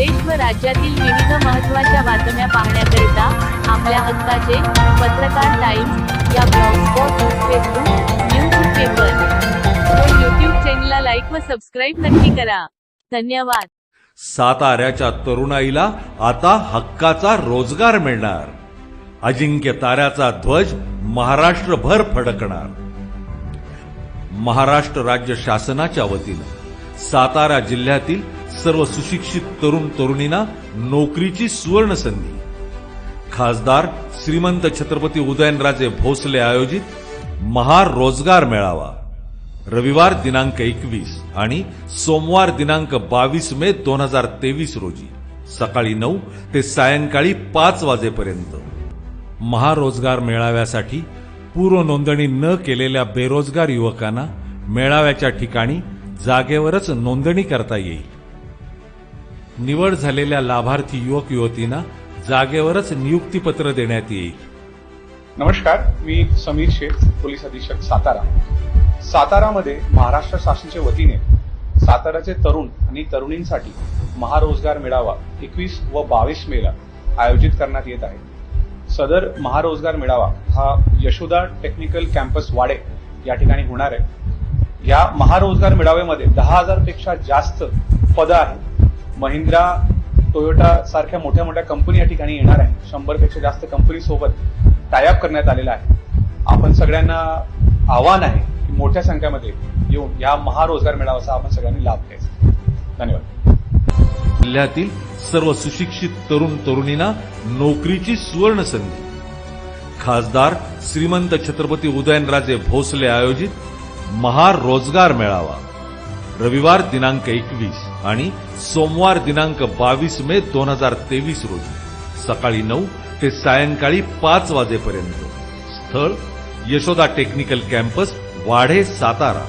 देश व राज्यातील विविध महत्त्वाच्या बातम्या पाहण्याकरिता आपल्या हक्काचे पत्रकार टाइम्स या ब्लॉगस्पॉट फेसबुक न्यूज पेपर. व यूट्यूब चॅनलला लाईक व सबस्क्राईब नक्की करा. धन्यवाद. साताऱ्याच्या तरुणाईला आता हक्काचा रोजगार मिळणार. अजिंक्य ताऱ्याचा ध्वज महाराष्ट्रभर फडकणार. महाराष्ट्र राज्य शासनाच्या वतीनं सातारा जिल्ह्यातील सर्व सुशिक्षित तरुण तरुणींना नोकरीची सुवर्ण संधी. खासदार श्रीमंत छत्रपती उदयनराजे भोसले आयोजित महारोजगार मेळावा. रविवार दिनांक एकवीस आणि सोमवार दिनांक बावीस मे दोन हजार तेवीस रोजी सकाळी नऊ ते सायंकाळी पाच वाजेपर्यंत. महारोजगार मेळाव्यासाठी पूर्व नोंदणी न केलेल्या बेरोजगार युवकांना मेळाव्याच्या ठिकाणी जागेवरच नोंदणी करता येईल. निवड झालेल्या लाभार्थी युवक युवतींना जागेवरच नियुक्तीपत्र देण्यात येईल. नमस्कार मी समीर शेख पोलीस अधीक्षक सातारा. सातारामध्ये महाराष्ट्र शासनाच्या वतीने साताराचे तरुण आणि तरुणींसाठी महारोजगार मेळावा एकवीस व बावीस मेला आयोजित करण्यात येत आहे. सदर महारोजगार मेळावा हा यशोदा टेक्निकल कॅम्पस वाडे या ठिकाणी होणार आहे. या महारोजगार मेळाव्यामध्ये दहा हजारपेक्षा जास्त पदं आहेत. महिंद्रा टोयोटा सारख्या मोठ्या मोठ्या कंपनी या ठिकाणी येणार आहे शंभरपेक्षा जास्त कंपनी सोबत टायअप करण्यात आलेला आहे. आपण सगळ्यांना आव्हान आहे की मोठ्या संख्येमध्ये येऊन या महारोजगार मेळाव्याचा आपण सगळ्यांनी लाभ घ्यायचा. धन्यवाद. जिल्ह्यातील सर्व सुशिक्षित तरुण तरुणींना नोकरीची सुवर्ण संधी. खासदार श्रीमंत छत्रपती उदयनराजे भोसले आयोजित महारोजगार मेळावा. रविवार दिनांक एकवीस आणि सोमवार दिनांक बावीस मे दोन हजार तेवीस रोजी. सकाळी नऊ ते सायंकाळी पाच वाजेपर्यंत. स्थळ यशोदा टेक्निकल कॅम्पस वाढे सातारा.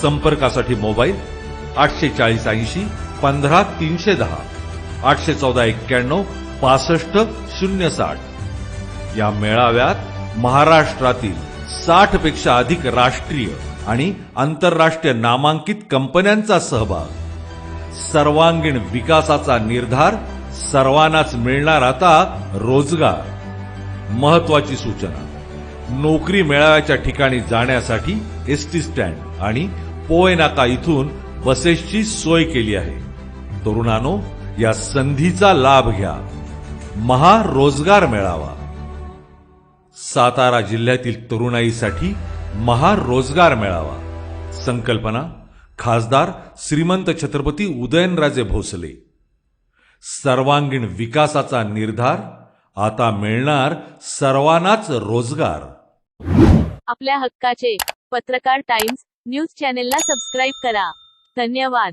संपर्कासाठी मोबाईल आठशे चाळीस ऐंशी पंधरा तीनशे दहा. आठशे चौदा एक्क्याण्णव पासष्ट शून्य साठ. या मेळाव्यात महाराष्ट्रातील साठपेक्षा अधिक राष्ट्रीय आणि आंतरराष्ट्रीय नामांकित कंपन्यांचा सहभाग. सर्वांगीण विकासाचा निर्धार सर्वांनाच मिळणार आता रोजगार. महत्वाची सूचना. नोकरी मेळाव्याच्या ठिकाणी जाण्यासाठी एस टी स्टँड आणि पोय नाका इथून बसेसची सोय केली आहे. तरुणानो या संधीचा लाभ घ्या. महारोजगार मेळावा. सातारा जिल्ह्यातील तरुणाईसाठी महारोजगार मेळावा. संकल्पना खासदार श्रीमंत छत्रपती उदयनराजे भोसले. सर्वांगीण विकासाचा निर्धार आता मिळणार सर्वांनाच रोजगार. आपल्या हक्काचे पत्रकार टाइम्स न्यूज चॅनेलला सबस्क्राईब करा. धन्यवाद.